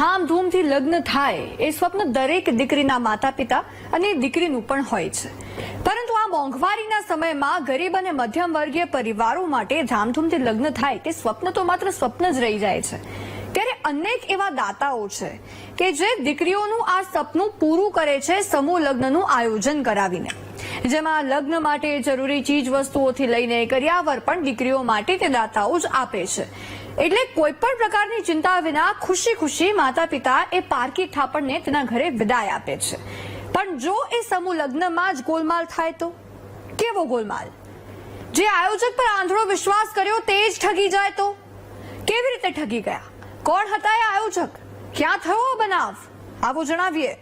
ધામધૂમથી લગ્ન થાય એ સ્વપ્ન દરેક દીકરીના માતા પિતા અને દીકરીનું પણ હોય છે. પરંતુ આ મોંઘવારીના સમયમાં ગરીબ અને મધ્યમ વર્ગીય પરિવારો માટે ધામધૂમથી લગ્ન થાય તે સ્વપ્ન તો માત્ર સ્વપ્ન જ રહી જાય છે. ત્યારે અનેક એવા દાતાઓ છે કે જે દીકરીઓનું આ સપનું પૂરું કરે છે સમૂહ લગ્નનું આયોજન કરાવીને. જેમાં લગ્ન માટે જરૂરી ચીજ વસ્તુઓથી લઈને કર્યાવર પણ દીકરીઓ માટે તે દાતાઓ જ આપે છે. એટલે કોઈ પણ પ્રકારની ચિંતા વિના ખુશી ખુશી માતા પિતા એ પારકી થાપણને તેના ઘરે વિદાય આપે છે. પણ જો એ સમૂહ લગ્નમાં જ ગોલમાલ થાય તો? કેવો ગોલમાલ? જે આયોજક પર આંધળો વિશ્વાસ કર્યો તે જ ઠગી જાય તો? કેવી રીતે ઠગી ગયા? કોણ હતા એ આયોજક? ક્યાં થયો બનાવ? આવો જણાવીએ.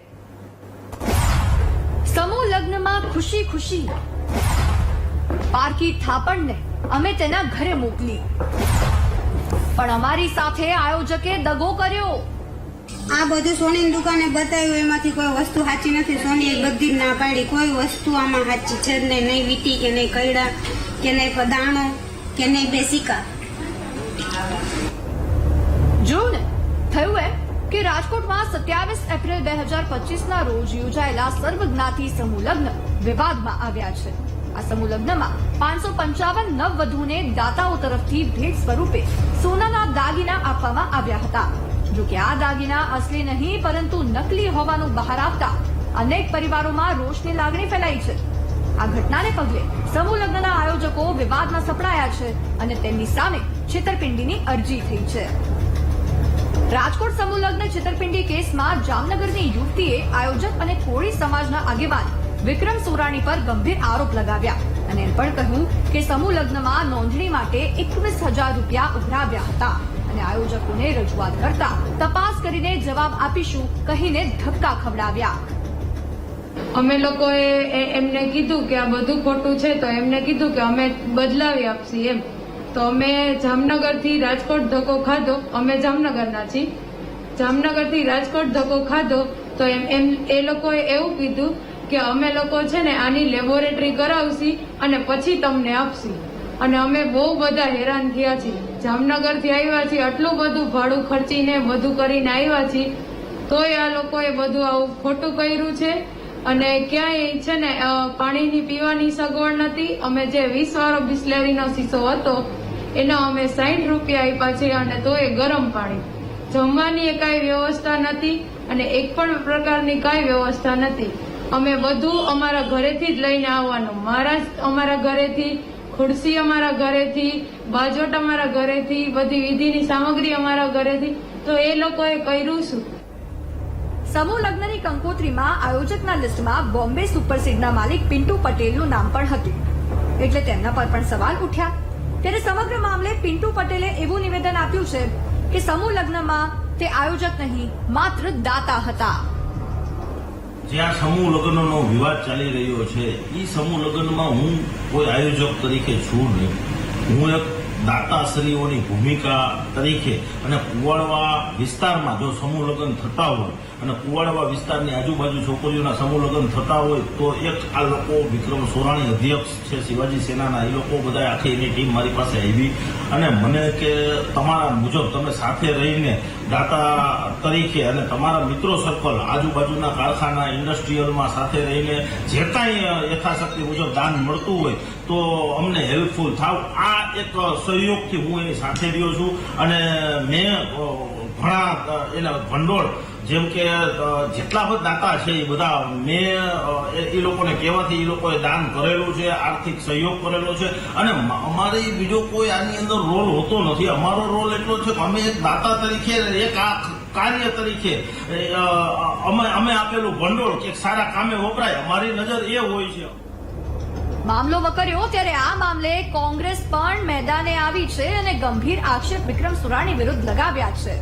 સમૂહ લગ્નમાં ખુશી ખુશી પારકી થાપણને અમે તેના ઘરે મોકલી. પણ અમારી સાથે આયોજકે દગો કર્યો. આ બધું સોનીની દુકાને બતાવ્યું એમાંથી કોઈ વસ્તુ સાચી નથી. સોનીએ બધી ના પાડી. કોઈ વસ્તુ આમાં સાચી છે નહીં. નહીં વીટી કે નહીં કૈડા કે નહીં પદાણો કે નહીં બેસિકા જોયું ને થયું એમ કે રાજકોટમાં સત્યાવીસ એપ્રિલ બે હજાર પચીસના રોજ યોજાયેલા સર્વજ્ઞાતિ સમૂહ લગ્ન વિવાદમાં આવ્યા છે. આ સમૂહ લગ્નમાં પાંચસો પંચાવન નવવધુને દાતાઓ તરફથી ભેટ સ્વરૂપે સોનાના દાગીના આપવામાં આવ્યા હતા. જોકે આ દાગીના અસલી નહીં, પરંતુ નકલી હોવાનું બહાર આવતા અનેક પરિવારોમાં રોષની લાગણી ફેલાઈ છે. આ ઘટનાને પગલે સમૂહ લગ્નના આયોજકો વિવાદમાં સપડાયા છે અને તેમની સામે છેતરપિંડીની અરજી થઈ છે. રાજકોટ સમૂહ લગ્ન છેતરપિંડી કેસમાં જામનગરની યુવતીએ આયોજક અને કોળી સમાજના આગેવાન વિક્રમ સોરાણી પર ગંભીર આરોપ લગાવ્યા અને એમ પણ કહ્યું કે સમૂહ લગ્નમાં નોંધણી માટે એકવીસ હજાર રૂપિયા ઉઘરાવ્યા હતા અને આયોજકોને રજૂઆત કરતા તપાસ કરીને જવાબ આપીશું કહીને ધક્કા ખવડાવ્યા. અમે લોકોએ એમને કીધું કે આ બધું ખોટું છે તો એમને કીધું કે અમે બદલાવી આપશી એમ. તો અમે જામનગરથી રાજકોટ ધક્કો ખાધો, અમે જામનગરના છીએ. જામનગરથી રાજકોટ ધક્કો ખાધો તો એમ એમ એ લોકોએ એવું કીધું કે અમે લોકો છે ને આની લેબોરેટરી કરાવશી અને પછી તમને આપશી. અને અમે બહુ બધા હેરાન થયા છીએ. જામનગરથી આવ્યા છીએ, આટલું બધું ભાડું ખર્ચીને બધું કરીને આવ્યા છીએ. તોય આ લોકોએ બધું આવું ખોટું કર્યું છે. અને ક્યાંય છે ને પાણીની પીવાની સગવડ નથી. અમે જે વીસ વાળો બિસ્લેરીનો શીશો હતો, એનો અમે સાઠ રૂપિયા આપ્યા છે અને તોય ગરમ પાણી. જમવાની એ કાંઈ વ્યવસ્થા નથી અને એક પણ પ્રકારની કાંઈ વ્યવસ્થા નથી. અમે બધું અમારા ઘરેથી જ લઈને આવવાનું. મારા અમારા ઘરેથી, ખુરશી અમારા ઘરેથી, બાજોટ અમારા ઘરેથી, બધી વિધિની સામગ્રી અમારા ઘરેથી. તો એ લોકોએ કર્યું શું? સમૂહ લગ્નની કંકોત્રીમાં આયોજકના લિસ્ટમાં બોમ્બે સુપરસીડના માલિક પિન્ટુ પટેલનું નામ પણ હતું. એટલે તેમના પર પણ સવાલ ઉઠ્યા. ત્યારે સમગ્ર મામલે પિન્ટુ પટેલે એવું નિવેદન આપ્યું છે કે સમૂહ લગ્નમાં તે આયોજક નહીં, માત્ર દાતા હતા. જે આ સમૂહ લગ્નનો વિવાદ ચાલી રહ્યો છે એ સમૂહ લગ્નમાં હું કોઈ આયોજક તરીકે છું નહીં. હું એક દાતાશ્રીઓની ભૂમિકા તરીકે અને કુવાડવા વિસ્તારમાં જો સમૂહ લગ્ન થતા હોય અને કુવાડવા વિસ્તારની આજુબાજુ છોકરીઓના સમૂહ લગ્ન થતા હોય તો એક આ લોકો વિક્રમ સોરાણી અધ્યક્ષ છે, શિવાજી સેનાના, એ લોકો બધા આખી એની ટીમ મારી પાસે આવી. અને મને કે તમારા મુજબ તમે સાથે રહીને દાતા તરીકે અને તમારા મિત્રો સર્કલ આજુબાજુના કારખાના ઇન્ડસ્ટ્રીયલમાં સાથે રહીને જે કાંઈ યથાશક્તિ મુજબ દાન મળતું હોય તો અમને હેલ્પફુલ થાવ. આ એક સહયોગથી હું એની સાથે રહ્યો છું. અને મેં ઘણા એના ભંડોળ, જેમ કે જેટલા બધા દાતા છે એ બધા, મેં એ લોકોને કહેવાથી એ લોકોએ દાન કરેલું છે, આર્થિક સહયોગ કરેલો છે. અને અમારે બીજો કોઈ આની અંદર રોલ હોતો નથી. અમારો રોલ એટલો છે કે અમે એક દાતા તરીકે, એક આ કાર્ય તરીકે અમે અમે આપેલું ભંડોળ કે સારા કામે વપરાય. અમારી નજર એ હોય છે. મામલો વકર્યો ત્યારે આ મામલે કોંગ્રેસ પણ મેદાને આવી છે અને ગંભીર આક્ષેપ વિક્રમ સુરાણી વિરુદ્ધ લગાવ્યા છે.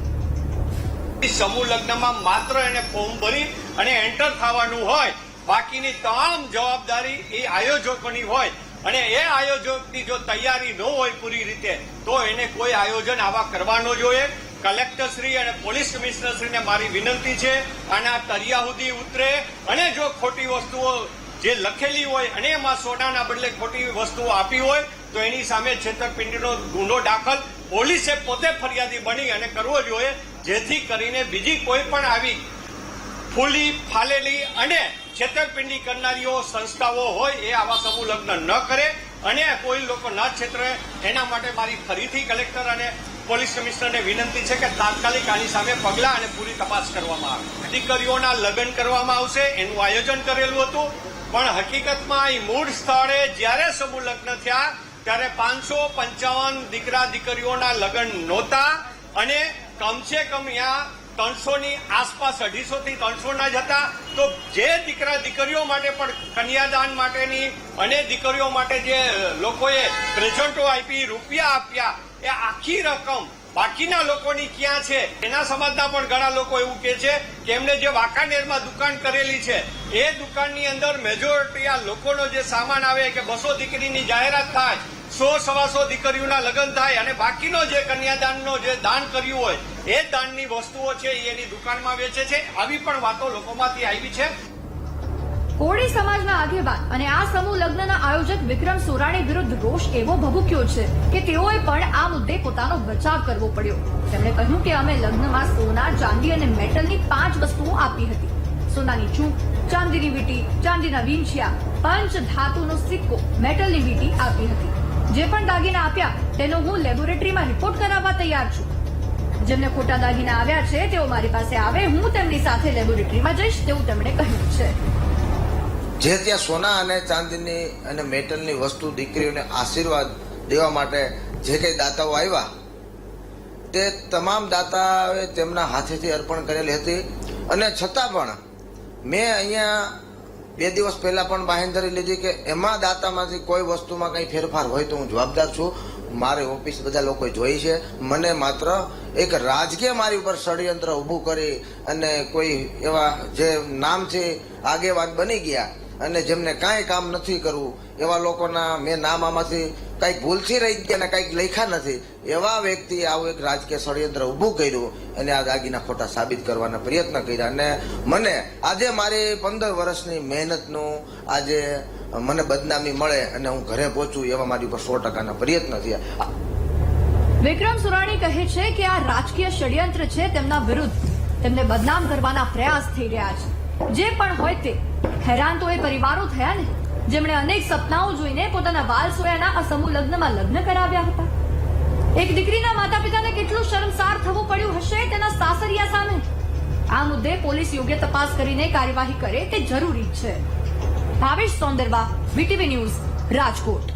સમૂહ લગ્નમાં માત્ર એને ફોર્મ ભરી અને એન્ટર થવાનું હોય, બાકીની તમામ જવાબદારી એ આયોજકોની હોય અને એ આયોજકની જો તૈયારી ન હોય પૂરી રીતે, તો એને કોઈ આયોજન આવા કરવાનો જોઈએ. કલેક્ટરશ્રી અને પોલીસ કમિશનરશ્રીને મારી વિનંતી છે, આના તરિયા સુધી ઉતરે અને જો ખોટી વસ્તુઓ જે લખેલી હોય અને એમાં સોનાના બદલે ખોટી વસ્તુઓ આપી હોય, તો એની સામે છેતરપિંડીનો ગુનો દાખલ. પોલીસે પોતે ફરિયાદી બની અને કરવો જોઈએ, જેથી કરીને બીજી કોઈ પણ આવી ફૂલી, ફાલેલી અને છેતરપિંડી કરનારીઓ સંસ્થાઓ હોય, એ આવા સમૂહ લગ્ન ન કરે. અને કોઈ લોકો ન છેતરે, એના માટે મારી ફરીથી કલેક્ટર અને પોલીસ કમિશનરને વિનંતી છે કે તાત્કાલિક આની સામે પગલાં અને પૂરી તપાસ કરવામાં આવે. દીકરીઓના લગ્ન કરવામાં આવશે, એનું આયોજન કરેલું હતું. પણ હકીકતમાં અહીં મૂળ સ્થળે જ્યારે સમૂહ લગ્ન થયા, ત્યારે પાંચસો પંચાવન દીકરા દીકરીઓના લગ્ન નહોતા અને કમસે કમ અહીંયા ત્રણસોની આસપાસ અઢીસો થી ત્રણસો જ હતા. તો જે દીકરા દીકરીઓ માટે પણ કન્યાદાન માટેની અને દીકરીઓ માટે જે લોકોએ પ્રેઝન્ટો આપી, રૂપિયા આપ્યા એ આખી રકમ બાકીના લોકોની ક્યાં છે? એના સમાજના પણ ઘણા લોકો એવું કે છે કે એમને જે વાંકાનેરમાં દુકાન કરેલી છે, એ દુકાનની અંદર મેજોરિટી આ લોકોનો જે સામાન આવે કે બસો દીકરીની જાહેરાત થાય, સો સવાસો દીકરીઓના લગ્ન થાય અને બાકીનો જે કન્યાદાનનો જે દાન કર્યું હોય, એ દાનની વસ્તુઓ છે એની દુકાનમાં વેચે છે. આવી પણ વાતો લોકોમાંથી આવી છે. કોળી સમાજના આગેવાન અને આ સમૂહ લગ્નના આયોજક વિક્રમ સોરાણી વિરુદ્ધ રોષ એવો ભભૂક્યો છે કે તેઓએ પણ આ મુદ્દે પોતાનો બચાવ કરવો પડ્યો. તેમણે કહ્યું કે અમે લગ્નમાં સોના ચાંદી અને મેટલની પાંચ વસ્તુઓ આપી હતી. સોનાની ચૂંક, ચાંદીની વીટી, ચાંદીના વિંછિયા, પંચ ધાતુનો સિક્કો મેટલની વીટી આપી હતી. જે પણ દાગીના આપ્યા, તેનો હું લેબોરેટરીમાં રિપોર્ટ કરાવવા તૈયાર છું. જેમને ખોટા દાગીના આવ્યા છે, તેઓ મારી પાસે આવે, હું તેમની સાથે લેબોરેટરીમાં જઈશ, તેવું તેમણે કહ્યું છે. જે ત્યાં સોના અને ચાંદીની અને મેટલની વસ્તુ દીકરીઓને આશીર્વાદ દેવા માટે જે કંઈ દાતાઓ આવ્યા, તે તમામ દાતાઓએ તેમના હાથેથી અર્પણ કરેલી હતી. અને છતાં પણ મેં અહીંયા બે દિવસ પહેલાં પણ બાહેંધરી લીધી કે એમાં દાતામાંથી કોઈ વસ્તુમાં કંઈ ફેરફાર હોય તો હું જવાબદાર છું. મારે ઓફિસ બધા લોકોએ જોઈ છે. મને માત્ર એક રાજકીય મારી ઉપર ષડયંત્ર ઊભું કરી અને કોઈ એવા જે નામથી આગેવાન બની ગયા અને જેમને કાંઈ કામ નથી કરવું, એવા લોકોના મેં નામ આમાંથી કંઈક ભૂલથી રહી ગયા અને કંઈક લખ્યા નથી, એવા વ્યક્તિ આવું એક રાજકીય ષડયંત્ર ઊભું કર્યું અને આ દાગીના ખોટા સાબિત કરવાના પ્રયત્ન કર્યા. અને મને, આજે મારી પંદર વર્ષની મહેનતનું આજે મને બદનામી મળે અને હું ઘરે પહોંચું એવા મારી ઉપર સો ટકાના પ્રયત્ન થયા. વિક્રમ સુરાણી કહે છે કે આ રાજકીય ષડયંત્ર છે તેમના વિરુદ્ધ. તેમને બદનામ કરવાના પ્રયાસ થઈ રહ્યા છે. જે પણ હોય તે. હેરાન તો એ પરિવારો થયા ને, જેમણે અનેક સપનાઓ જોઈને પોતાના વાલ સોયાના આ સમૂહ લગ્નમાં લગ્ન કરાવ્યા હતા. એક દીકરીના માતા પિતાને કેટલું શરમસાર થવું પડ્યું હશે તેના સાસરિયા સામે. આ મુદ્દે પોલીસ યોગ્ય તપાસ કરીને કાર્યવાહી કરે તે જરૂરી છે. Bhavesh Sondarva, VTV news, Rajkot.